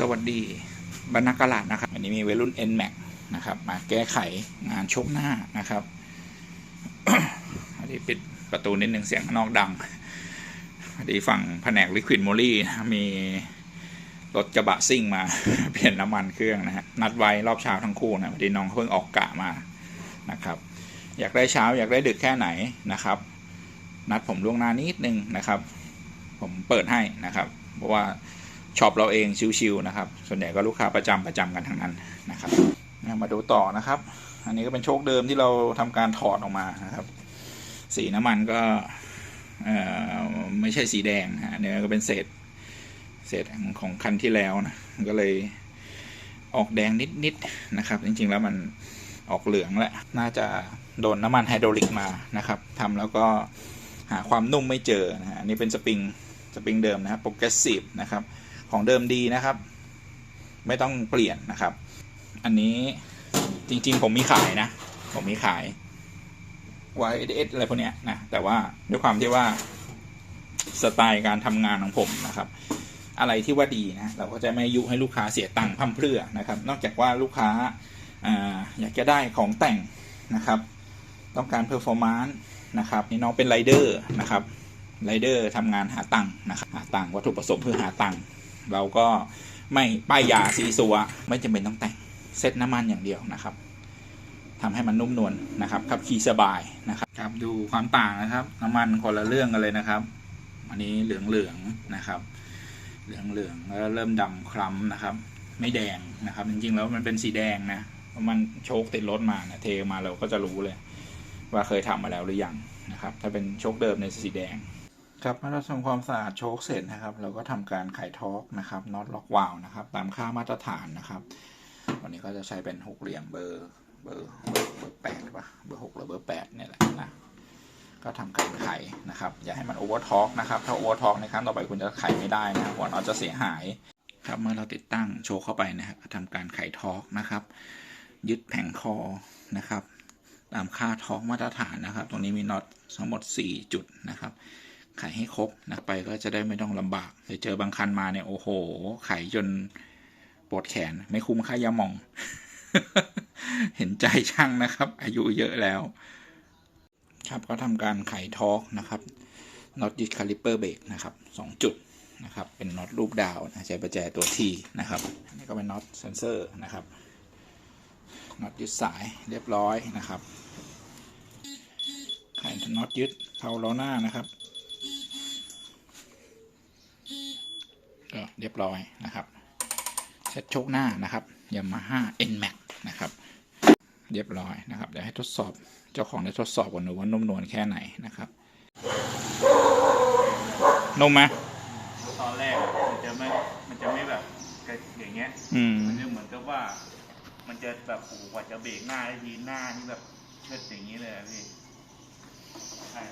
สวัสดีบรรณากาลาดนะครับ อันนี้มีเวรุ่น N Max นะครับ มาแก้ไขงานชกหน้านะครับ อันนี้ปิดประตูนิดนึงเสียงข้างนอกดังพอดีฝั่งแผนกลิควิดโมลี่มีรถกระบะซิ่งมา เปลี่ยนน้ำมันเครื่องนะฮะนัดไว้รอบเช้าทั้งคู่นะพอดีน้องเขาเพิ่งออกกะมานะครับ อยากได้เช้าอยากได้ดึกแค่ไหนนะครับ นัดผมล่วงหน้านิดนึงนะครับ ผมเปิดให้นะครับ เพราะว่า ช็อปเราเองชิวๆนะครับ ส่วนใหญ่ก็ลูกค้าประจำประจำกันทั้งนั้นนะครับมาดูต่อนะครับ อันนี้ก็เป็นโชคเดิมที่เราทำการถอดออกมานะครับ สีน้ำมันก็ไม่ใช่สีแดงฮะเนื้อก็เป็นเศษเศษของคันที่แล้วนะก็เลยออกแดงนิดๆนะครับ จริงๆแล้วมันออกเหลืองแหละน่าจะโดนน้ำมันไฮดรอลิกมานะครับทำแล้วก็หาความนุ่มไม่เจอนะฮะอันนี้เป็นสปริงสปริงเดิมนะครับโปรเกรสซีฟนะครับ ของเดิมดีนะครับ ไม่ต้องเปลี่ยนนะครับ อันนี้จริง ๆ ผมมีขายนะ ผมมีขาย YS อะไรพวกเนี้ยนะ แต่ว่าด้วยความที่ว่าสไตล์การทำงานของผมนะครับ อะไรที่ว่าดีนะ เราก็จะไม่ยุให้ลูกค้าเสียตังค์พั่มเพรื่อนะครับ นอกจากว่าลูกค้าอาอยากจะได้ของแต่งนะครับ ต้องการเพอร์ฟอร์มานซ์นะครับ นี่น้องเป็นไรเดอร์นะครับไรเดอร์ทำงานหาตังค์นะครับหาตังค์วัตถุประสงค์เพื่อหาตังค์ เราก็ไม่ป้ายยาซีซัวไม่จำเป็นต้องแต่งเซตน้ำมันอย่างเดียวนะครับทำให้มันนุ่มนวลนะครับขับขี่สบายนะครับครับดูความต่างนะครับน้ำมันคนละเรื่องกันเลยนะครับ อันนี้เหลืองเหลืองนะครับ เหลืองเหลืองแล้วเริ่มดำคล้ำนะครับ ไม่แดงนะครับ จริงๆแล้วมันเป็นสีแดงนะเพราะมันโชคติดรถมานะเทมาเราก็จะรู้เลย ว่าเคยทำมาแล้วหรือยังนะครับ ถ้าเป็นโชคเดิมในยสีแดง ครับเมื่อเราทำความสะอาดโชคเสร็จนะครับ เราก็ทำการไขทอร์กนะครับน็อตล็อกวาล์วนะครับ ตามค่ามาตรฐานนะครับ วันนี้ก็จะใช้เป็นหกเหลี่ยมเบอร์เบอร์เบอร์แปดหรือเปล่าเบอร์หกหรือเบอร์แปดเนี่ยแหละนะก็ทำการไขนะครับ อย่าให้มันโอเวอร์ทอร์กนะครับ ถ้าโอเวอร์ทอร์กในครั้งต่อไปคุณจะไขไม่ได้นะหัวน็อตจะเสียหาย ครับเมื่อเราติดตั้งโชว์เข้าไปนะครับทำการไขทอร์กนะครับ ยึดแผงคอนะครับ ตามค่าทอร์กมาตรฐานนะครับ ตรงนี้มีน็อตทั้งหมด 4 จุดนะครับ ไขให้ครบนะไปก็จะได้ไม่ต้องลำบากไปเจอบางคันมาเนี่ยโอ้โห ไขจนปวดแขนไม่คุ้มค่ายามอง เห็นใจช่างนะครับ อายุเยอะแล้ว ครับก็ทำการไขทอร์กนะครับน็อตยึดคาลิปเปอร์เบรกนะครับสองจุดนะครับ เป็นน็อตรูปดาวนะใช้ประแจตัวทีนะครับอันนี้ก็เป็นน็อตเซนเซอร์นะครับน็อตยึดสายเรียบร้อยนะครับไขน็อตยึดเผาล้อหน้านะครับ เรียบร้อยนะครับเซ็ตโชคหน้านะครับยามาฮ่า N Max นะครับ เรียบร้อยนะครับ เดี๋ยวให้ทดสอบเจ้าของได้ทดสอบกันดูว่านุ่มนวลแค่ไหนนะครับนุ่มไหมตอนแรกมันจะไม่มันจะไม่แบบอย่างเงี้ยอืมมันจะเหมือนกับว่า มันจะแบบโอ้โหกว่าจะเบรกหน้าได้ทีหน้านี่แบบเชิดอย่างนี้เลยอะพี่ใช่